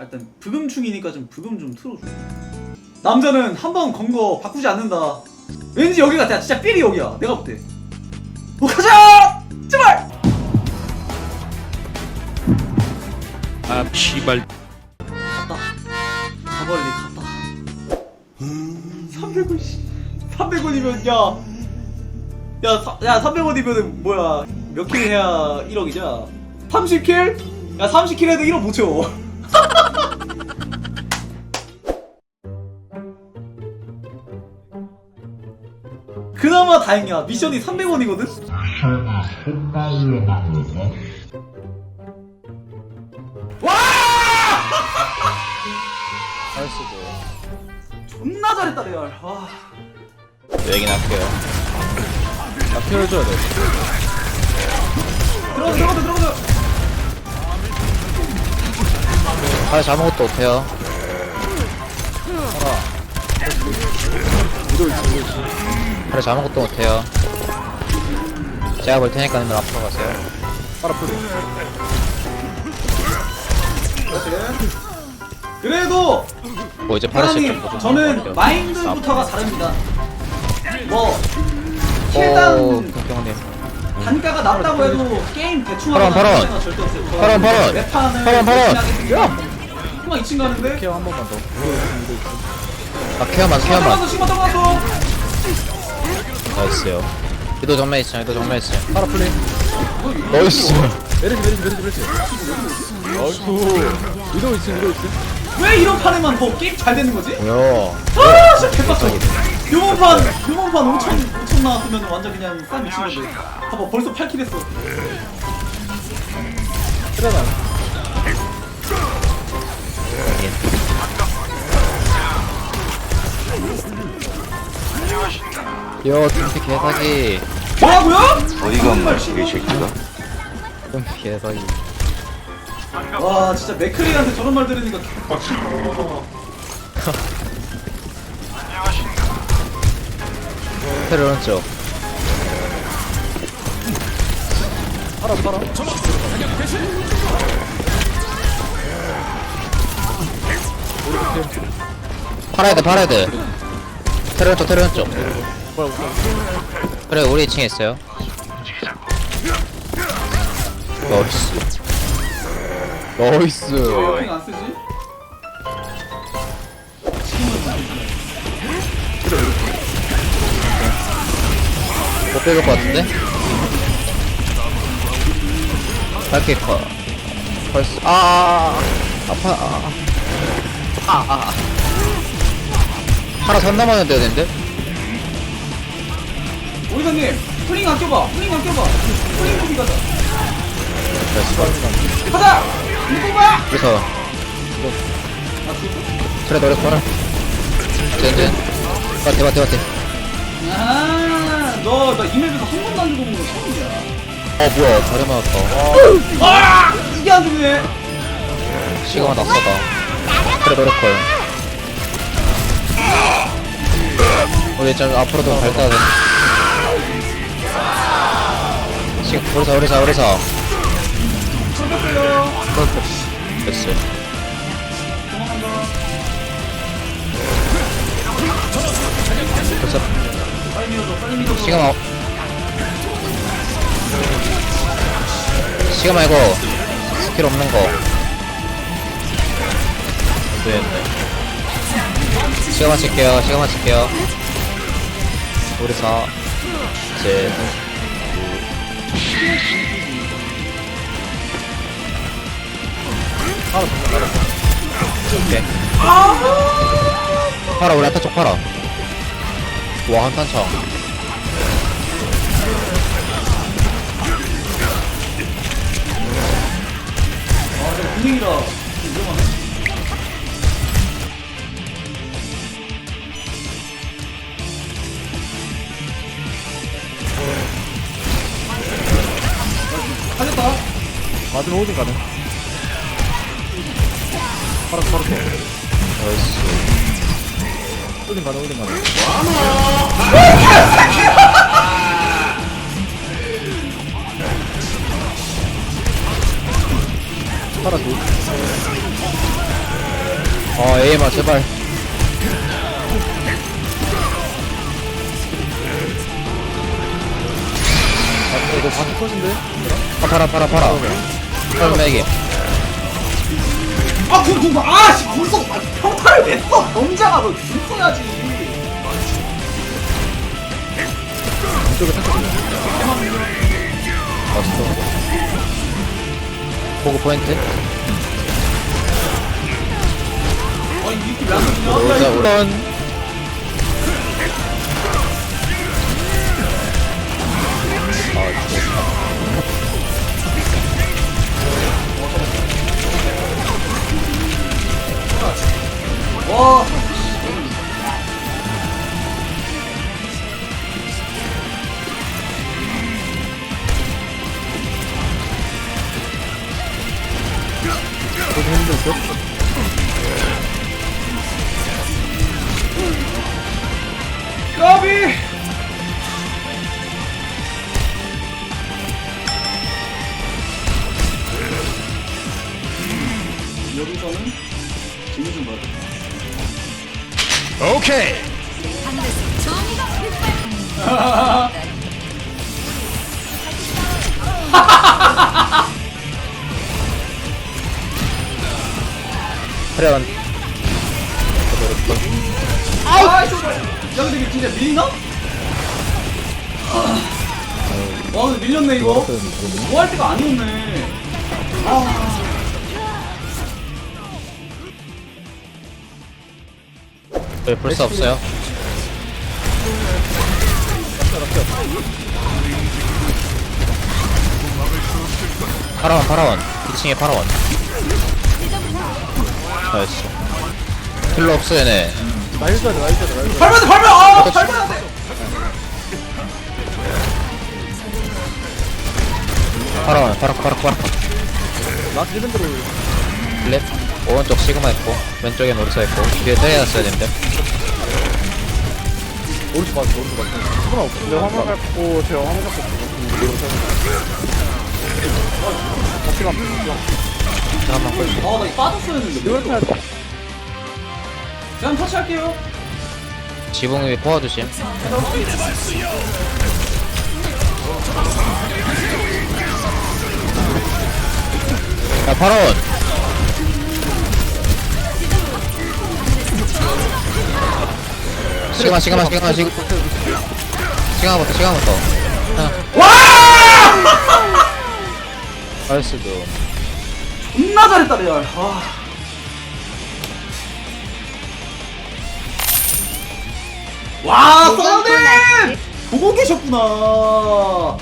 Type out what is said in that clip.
일단 브금충이니까 좀 브금 좀 틀어줘. 남자는 한 번 건 거 바꾸지 않는다. 왠지 여기 같아. 진짜 삘이 여기야. 내가 볼 때. 어, 가자! 제발! 아 씨발 갔다. 가버리 갔다. 300원 씨. 300원이면 야. 야, 사, 야 300원이면은 뭐야? 몇 킬 해야 1억이냐? 30킬? 야 30킬 해도 1억 못 채워. 그나마 다행이야. 미션이 300원이거든? 와! 존나 잘했다 레알. 와. 얘긴 할게요 나 켜줘야 돼 들어가 들어가 들어가. 아 아무것도 못해요 그래 아무것도 못해요 제가 볼 테니까 님 앞으로 가세요 그래도 뭐 이제 좀 저는 보여드릴게요. 마인드부터가 다릅니다. 뭐 오 킬당 경경님 단가가 낮다고 해도 게임 대충 팔원, 하거나 팔원. 생각 절대 없어요. 저. 열심히. 희망 2층 가는데. 케어 한 번만 더 아, 케어만 케어만 시간 떠났어. 나이스요 이도 정면 있어 이도 정면 있어 파라 플레이 나이스 메르시 메르시 메르시 메르시 아이고 위도 있음 위도 있음 왜 이런 판에만 더 게임 잘 되는 거지? 뭐야 아 진짜 개빡쳐. 요번 판 요번 판 5천 5천 나왔으면 완전 그냥 싼 미친 건데. 봐봐 벌써 8킬 했어. 트레나 요 둠피 개사기. 뭐라고요? 어이가 없네 이 새끼가? 둠피 개사기. 와 진짜 맥크리한테 저런 말 들으니까 개빡치다. 테러 오른쪽 팔아 팔아. 팔아야 돼 팔아야 돼 테러 오른쪽. 테러 오른쪽 그래 우리 2층에 있어요. 나이스. 나이스. 쓰지? 못 빼볼 것 같은데? 밝게 커 벌써 아 아파 아 아아 하나 선 남았는데 어딘데? 오이사님 플링 안 껴봐. 플링 안 껴봐. 플링 무기 가자. 가자! 이거 거야 그래서 아 죽었어? 그래 노래 걸어 젠젠 맞대 맞대 맞대. 아 너나 이맵에서 한 번도 안 죽어본 거 처음이야. 어 뭐야. 잘해 맞았다. 아! 이게 안 죽네. 시그마 낙서다. 그래 노래 걸 우리 좀 앞으로도 발달해 시 우리사 우리사 우리사. 죽었어요 됐어. 빨리 밀어줘 시그마 시그마 이거 스킬 없는 거. 됐네 시그마 칠게요 시그마 칠게요. 우리사 제 팔아 정말 날았어 오케이 팔아 우리 한타 쪽 팔아. 와 한탄창 아 분위기라 맞으면 오딘 가능 팔아 팔아 나이스 오딘 가능 오딘 가능 팔아 둘어 에이마 제발. 아, 이거 바스 터진데? 아, 팔아 팔아. 팔아 팔아 매기 아, 궁, 궁, 아, 씨, 궁 써. 아, 평타를 왜 써? 범자가 너궁 써야지. 이쪽에 살짝. 왔어 보고 포인트 아니, 이렇게 왜안 자 이거 우 트레원 아, 씨발. 야, 근데 이게 진짜 밀리나? 와, 근데 밀렸네, 이거. 뭐 할 때가 아니었네. 아. 저희 불사 없어요 파라원 파라원 2층에 파라원 나이스. 킬러 없어 얘네. 나 힐줘야 돼, 나 힐줘야 돼, 나 밟아! 아, 밟아야 돼! 파라원 파락 파락 파락 나 힐밴 들어. 랩? 오른쪽 시그마 있고 왼쪽엔 오리사 있고 뒤에 때려놨어야 되는데 오른쪽 맞았어, 오른쪽 맞았어. 수분 없어. 근데 화물 갖고, 제가 화물 갖고. 이거 같이 가면 돼, 잠깐만 끌 아, 나 이거 빠졌어야 했는데. 이걸 타야 돼. 터치할게요. 지붕 위에 포화 조심 야 파라원 시그마 시그마 시그마 시그 시그마부터 시그마부터 와! 나이스도 존나 잘했다, 레알. 아. 와, 써님! 보고 계셨구나.